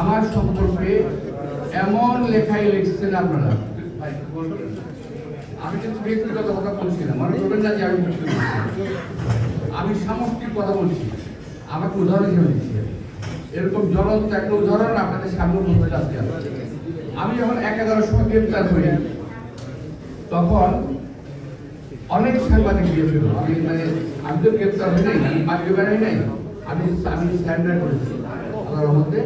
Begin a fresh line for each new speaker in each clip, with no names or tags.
আমার সম্পর্কে এমন লেখাই লিখছেন আপনারা। আমি কিন্তু ব্যক্তিগত কথা বলছি না। মনে করবেন না যে আমি আমি সামষ্টিক কথা বলছি। আমাকে উদাহরণ হিসেবে দিচ্ছি। এরকম জ্বলন্ত একটা উদাহরণ আপনাদের সামনে বলতে চাচ্ছি আমি। যখন এক এগারোর সময় গ্রেপ্তার হই, তখন অনেক সাংবাদিক গিয়েছিল। আমি মানে আমি তো গ্রেপ্তার হই নাই, আমি বাড়ি নাই। আমি আমি স্যান্ডার করেছি। আল্লাহর মধ্যে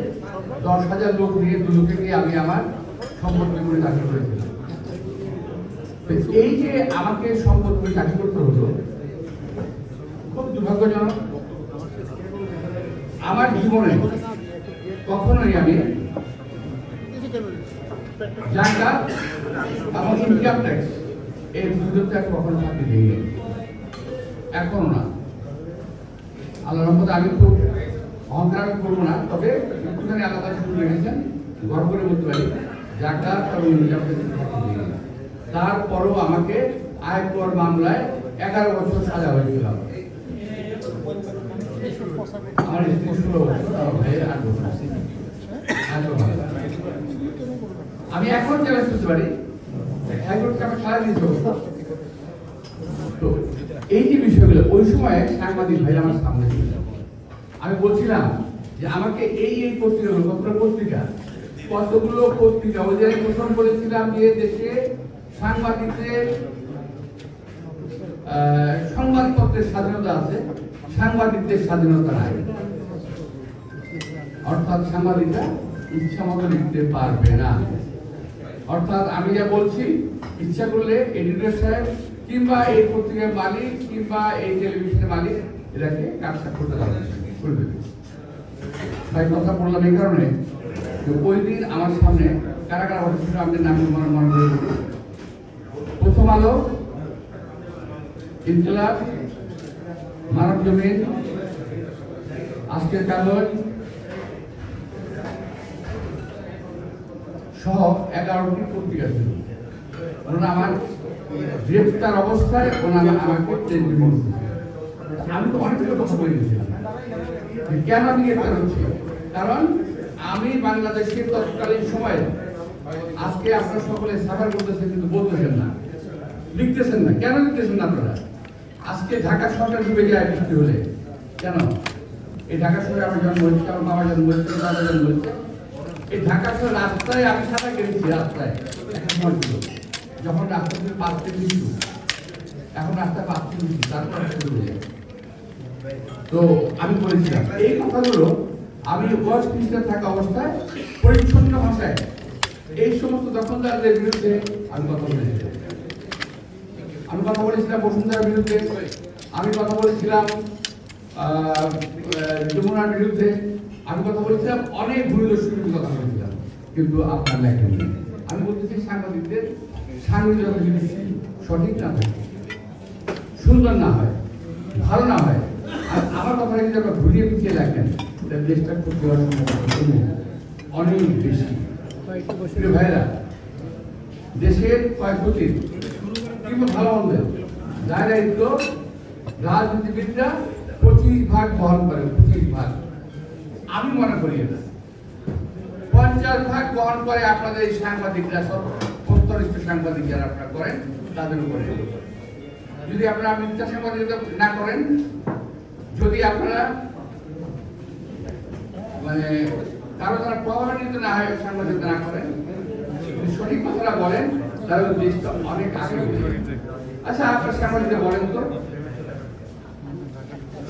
দশ হাজার লোক নিয়ে দু লোকে নিয়ে আমি আমার সম্পত্তি করে চাকরি করেছিলাম। এই যে আমাকে সম্পদ করে চাকরি করতে হলো, খুব দুর্ভাগ্যজনক, আমার জীবনে কখনোই আমি জায়গা এবং ইনকাম ট্যাক্স এর বিরুদ্ধে আমি কখনো এখনও না। আল্লাহ রহমতে আমি খুব অহংকার আমি করব না, তবে একটুখানি আলাদা শুরু রেখেছেন গর্ব করে বলতে পারি জায়গা এবং তারপরও আমাকে আয়কর মামলায় এগারো বছর সাজা হয়েছিল আমার স্ত্রী ষোলো বছর। আমি এখন চ্যালেঞ্জ করতে পারি। তো এই যে বিষয়গুলো, ওই সময় সাংবাদিক ভাই আমার সামনে ছিল আমি বলছিলাম যে আমাকে এই এই পত্রিকা কতগুলো পত্রিকা? কতগুলো পত্রিকা? ওই যে প্রথম বলেছিলাম যে দেশে সাংবাদিকদের সংবাদপত্রের স্বাধীনতা আছে, সাংবাদিকদের স্বাধীনতা নাই। অর্থাৎ সাংবাদিকরা ইচ্ছা মতো লিখতে পারবে না। অর্থাৎ আমি যা বলছি, ইচ্ছা করলে এডিটর সাহেব কিংবা এই পত্রিকার মালিক কিংবা এই টেলিভিশনের মালিক এটাকে কাটছাট করতে পারবে তাই কথা বললাম এই কারণে ওই দিন আমার সামনে কারা কারা বসেছিল আমাদের নাম মনে মনে করে প্রথম আলো, ইনকলাব মানব জমিন, আজকের কাগজ সহ এগারোটি পত্রিকা ছিল। ওনারা আমার গ্রেপ্তার অবস্থায় ওনারা আমাকে ট্রেন আমি তো অনেকগুলো কথা বলে দিয়েছিলাম কেন আমি গ্রেপ্তার হচ্ছি? কারণ আমি বাংলাদেশের তৎকালীন সময়ে, আজকে আপনারা সকলে সাফার করতেছেন কিন্তু বলতেছেন না। লিখতেছেন না। কেন লিখতেছেন না আপনারা? আজকে ঢাকা সরকার ডুবে যায় বৃষ্টি হলে, কেন? এই ঢাকা শহরে আমার জন্ম হয়েছে, আমার বাবা জন্ম হয়েছে দাদা জন্ম হয়েছে। এই ঢাকা শহরে রাস্তায় আমি সাঁতার কেটেছি রাস্তায়। যখন রাস্তা থেকে নিচু এখন রাস্তা নিচু তারপর শুরু হয়ে যায়। তো আমি বলেছিলাম, এই কথাগুলো আমি ওয়াশ মিনিস্টার থাকা অবস্থায় পরিচ্ছন্ন ভাষায়, এই সমস্ত দখলদারদের বিরুদ্ধে আমি কথা বলেছিলাম। আমি কথা বলেছিলাম বসুন্ধরার বিরুদ্ধে, আমি কথা বলেছিলাম যমুনার বিরুদ্ধে, আমি কথা বলেছিলাম, অনেক বিরুদ্ধে কথা বলেছিলাম, কিন্তু আপনার লেখেন আমি বলতেছি সাংবাদিকদের সাংবাদিকতা যদি সঠিক না থাকে, সুন্দর না হয়, ভালো না হয় আর আমার যদি আপনার ঘুরিয়ে তাহলে দেশটা খুব দেওয়ার অনেক বেশি। ভাইরা দেশের ভালো মন্দ যার দায়িত্ব রাজনীতিবিদরা পঁচিশ ভাগ বহন করে, পঁচিশ ভাগ। আমি মনে করি এটা। পঞ্চাশ ভাগ বহন করে আপনাদের এই সাংবাদিকরা সব প্রস্তরিষ্ঠ সাংবাদিক যারা আপনারা করেন, তাদের উপরে। যদি আপনারা মিথ্যা সাংবাদিকতা না করেন যদি আপনারা মানে কারও দ্বারা প্রভাবিত না হয় সাংবাদিকতা না করেন সঠিক কথাটা বলেন তাহলে দেশটা অনেক আগে আচ্ছা আপনার সাংবাদিকরা বলেন তো।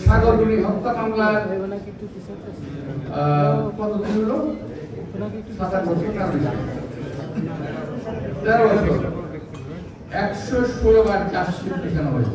সাগরগুলি হত্যা মামলার আহ, কত দিন হলো? সাত আট বছর। তেরো বছর। একশো ষোলো বার চারশো পেছানো হয়েছে।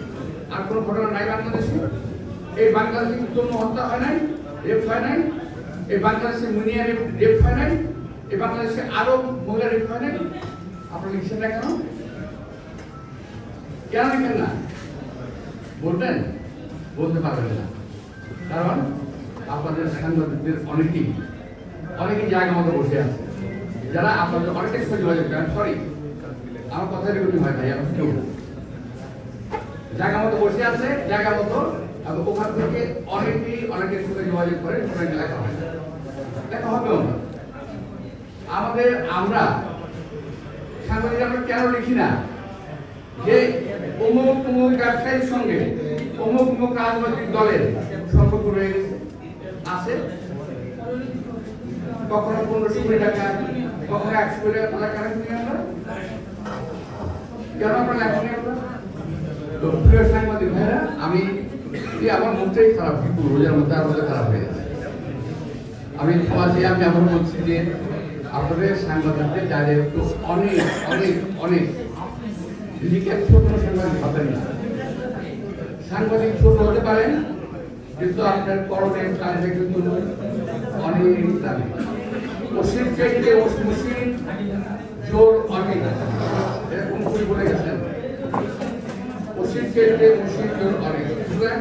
আর কোনো ঘটনা নাই বাংলাদেশে। এই বাংলাদেশে উত্তম হত্যা হয় নাই? রেপ হয় নাই? এই বাংলাদেশে মুনিয়া রেপ হয় নাই? এই বাংলাদেশে আরও মহিলা রেপ হয় নাই? আপনারা লিখছেন না কেন? কেন লিখেন না? বলবেন? বলতে পারবেন না। কারণ আপনাদের সাংবাদিকদের অনেকেই অনেকেই জায়গা মতো বসে আছে। যারা আপনাদের অনেকের সাথে যোগাযোগ করেন সরি আমার কথা রেকর্ডিং হয় ভাই, আমি কেউ। জায়গা মতো বসে আছে জায়গা মতো ওখান থেকে অনেকেই অনেকের সাথে যোগাযোগ করে সেখানে লেখা হয়। লেখা হবেও না। আমাদের আমরা সাংবাদিক, আমরা কেন লিখি না? যে অমুক অমুক ব্যবসায়ীর সঙ্গে অমুক অমুক রাজনৈতিক দলের সম্পর্ক রয়ে আছে। কখনো পনেরোশো কোটি টাকা, কখনো একশো কোটি টাকা কারেন্ট আমরা? কেন আমরা লেখা তো প্রিয় সাংবাদিক ভাইরা আমি আমার মুখটাই খারাপ, কিন্তু রোজার মধ্যে আর মধ্যে খারাপ হয়ে গেছে আমি ক্ষমা আমি আবার বলছি যে, আপনাদের সাংবাদিকদের যাদের একটু অনেক অনেক অনেক। নিজেকে ছোট সাংবাদিক ভাবেন না। সাংবাদিক ছোট হতে পারেন, কিন্তু আপনার করণের কাজে কিন্তু অনেক দামি। মুসলিম চাইতে মুসলিম জোর অনেক। এরকম বলে গেছেন মুসলিম চাইতে মুসলিম জোর অনেক সুতরাং